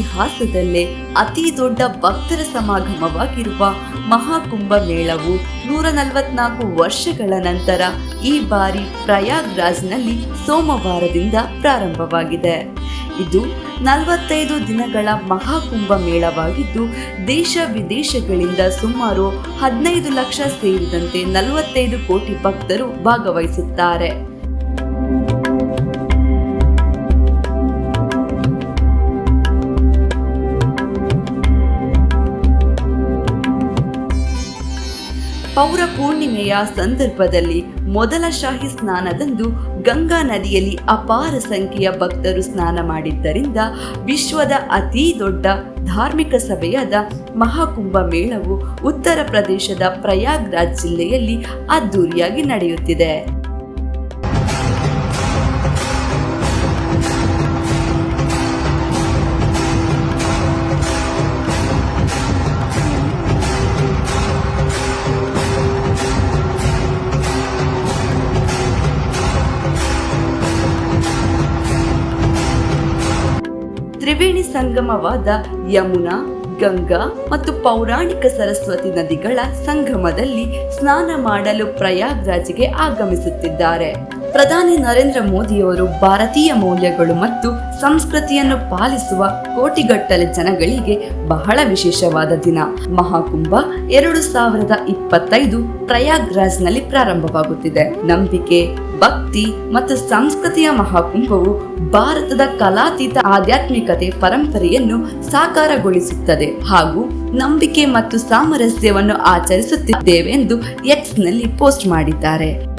ಇತಿಹಾಸದಲ್ಲೇ ಅತಿ ದೊಡ್ಡ ಭಕ್ತರ ಸಮಾಗಮವಾಗಿರುವ ಮಹಾಕುಂಭ ಮೇಳವು ನೂರ ನಲವತ್ನಾಲ್ಕು ವರ್ಷಗಳ ನಂತರ ಈ ಬಾರಿ ಪ್ರಯಾಗ್ರಾಜ್ನಲ್ಲಿ ಸೋಮವಾರದಿಂದ ಪ್ರಾರಂಭವಾಗಿದೆ. ಇದು ನಲವತ್ತೈದು ದಿನಗಳ ಮಹಾಕುಂಭ ಮೇಳವಾಗಿದ್ದು, ದೇಶ ವಿದೇಶಗಳಿಂದ ಸುಮಾರು ಹದಿನೈದು ಲಕ್ಷ ಸೇರಿದಂತೆ ನಲವತ್ತೈದು ಕೋಟಿ ಭಕ್ತರು ಭಾಗವಹಿಸುತ್ತಾರೆ. ಪೌರ ಪೂರ್ಣಿಮೆಯ ಸಂದರ್ಭದಲ್ಲಿ ಮೊದಲ ಶಾಹಿ ಸ್ನಾನದಂದು ಗಂಗಾ ನದಿಯಲ್ಲಿ ಅಪಾರ ಸಂಖ್ಯೆಯ ಭಕ್ತರು ಸ್ನಾನ ಮಾಡಿದ್ದರಿಂದ ವಿಶ್ವದ ಅತೀ ದೊಡ್ಡ ಧಾರ್ಮಿಕ ಸಭೆಯಾದ ಮಹಾಕುಂಭ ಮೇಳವು ಉತ್ತರ ಪ್ರದೇಶದ ಪ್ರಯಾಗ್ರಾಜ್ ಜಿಲ್ಲೆಯಲ್ಲಿ ಅದ್ದೂರಿಯಾಗಿ ನಡೆಯುತ್ತಿದೆ. ತ್ರಿವೇಣಿ ಸಂಗಮವಾದ ಯಮುನಾ ಗಂಗಾ ಮತ್ತು ಪೌರಾಣಿಕ ಸರಸ್ವತಿ ನದಿಗಳ ಸಂಗಮದಲ್ಲಿ ಸ್ನಾನ ಮಾಡಲು ಪ್ರಯಾಗ್ರಾಜ್ಗೆ ಆಗಮಿಸುತ್ತಿದ್ದಾರೆ. ಪ್ರಧಾನಿ ನರೇಂದ್ರ ಮೋದಿಯವರು ಭಾರತೀಯ ಮೌಲ್ಯಗಳು ಮತ್ತು ಸಂಸ್ಕೃತಿಯನ್ನು ಪಾಲಿಸುವ ಕೋಟಿಗಟ್ಟಲೆ ಜನಗಳಿಗೆ ಬಹಳ ವಿಶೇಷವಾದ ದಿನ. ಮಹಾಕುಂಭ ಎರಡು ಸಾವಿರದ ಇಪ್ಪತ್ತೈದು ಪ್ರಯಾಗ್ರಾಜ್ನಲ್ಲಿ ಪ್ರಾರಂಭವಾಗುತ್ತಿದೆ. ನಂಬಿಕೆ, ಭಕ್ತಿ ಮತ್ತು ಸಂಸ್ಕೃತಿಯ ಮಹಾಕುಂಭವು ಭಾರತದ ಕಲಾತೀತ ಆಧ್ಯಾತ್ಮಿಕತೆ ಪರಂಪರೆಯನ್ನು ಸಾಕಾರಗೊಳಿಸುತ್ತದೆ ಹಾಗೂ ನಂಬಿಕೆ ಮತ್ತು ಸಾಮರಸ್ಯವನ್ನು ಆಚರಿಸುತ್ತಿದ್ದೇವೆ ಎಂದು ಎಕ್ಸ್ನಲ್ಲಿ ಪೋಸ್ಟ್ ಮಾಡಿದ್ದಾರೆ.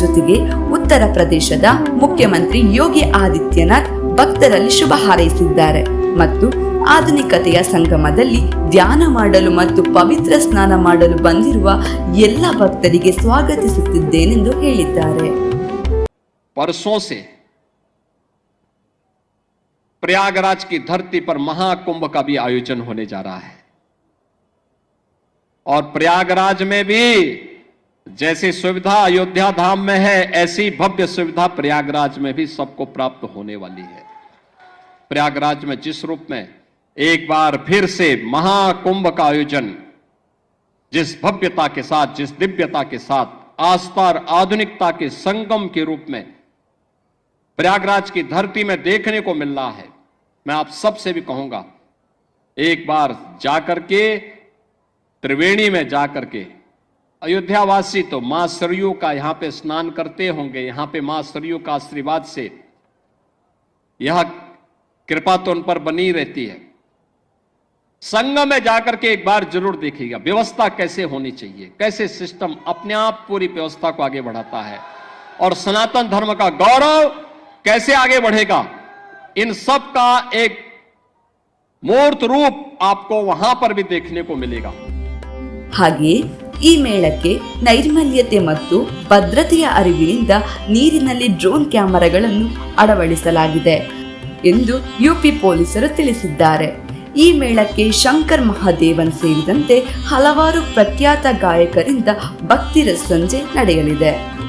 ಜೊತೆಗೆ ಉತ್ತರ ಪ್ರದೇಶದ ಮುಖ್ಯಮಂತ್ರಿ ಯೋಗಿ ಆದಿತ್ಯನಾಥ್ ಭಕ್ತರಲ್ಲಿ ಶುಭ ಹಾರೈಸಿದ್ದಾರೆ ಮತ್ತು ಆಧುನಿಕತೆಯ ಸಂಗಮದಲ್ಲಿ ಧ್ಯಾನ ಮಾಡಲು ಮತ್ತು ಪವಿತ್ರ ಸ್ನಾನ ಮಾಡಲು ಬಂದಿರುವ ಎಲ್ಲ ಭಕ್ತರಿಗೆ ಸ್ವಾಗತಿಸುತ್ತಿದ್ದೇನೆಂದು ಹೇಳಿದ್ದಾರೆ परसों से प्रयागराज की धरती पर महाकुंभ का भी आयोजन होने जा रहा है और प्रयागराज में भी जैसी सुविधा अयोध्या धाम में है, ऐसी भव्य सुविधा प्रयागराज में भी सबको प्राप्त होने वाली है। प्रयागराज में जिस रूप में एक बार फिर से महाकुंभ का आयोजन, जिस भव्यता के साथ, जिस दिव्यता के साथ, आस्था और आधुनिकता के संगम के रूप में प्रयागराज की धरती में देखने को मिल रहा है, मैं आप सबसे भी कहूँगा, एक बार जाकर के, त्रिवेणी में जाकर के अयोध्यावासी तो मां सरयू का यहां पे स्नान करते होंगे यहां पे मां सरयू का आशीर्वाद से यह कृपा तो उन पर बनी रहती है संगम में जाकर के एक बार जरूर देखिएगा व्यवस्था कैसे होनी चाहिए कैसे सिस्टम अपने आप पूरी व्यवस्था को आगे बढ़ाता है और सनातन धर्म का गौरव कैसे आगे बढ़ेगा इन सब का एक मूर्त रूप आपको वहां पर भी देखने को मिलेगा ಹಾಗೆಯೇ ಈ ಮೇಳಕ್ಕೆ ನೈರ್ಮಲ್ಯತೆ ಮತ್ತು ಭದ್ರತೆಯ ಅರಿವಿನಿಂದ ನೀರಿನಲ್ಲಿ ಡ್ರೋನ್ ಕ್ಯಾಮೆರಾಗಳನ್ನು ಅಳವಡಿಸಲಾಗಿದೆ ಎಂದು ಯುಪಿ ಪೊಲೀಸರು ತಿಳಿಸಿದ್ದಾರೆ. ಈ ಮೇಳಕ್ಕೆ ಶಂಕರ್ ಮಹಾದೇವನ್ ಸೇರಿದಂತೆ ಹಲವಾರು ಪ್ರಖ್ಯಾತ ಗಾಯಕರಿಂದ ಭಕ್ತಿರ ಸಂಜೆ ನಡೆಯಲಿದೆ.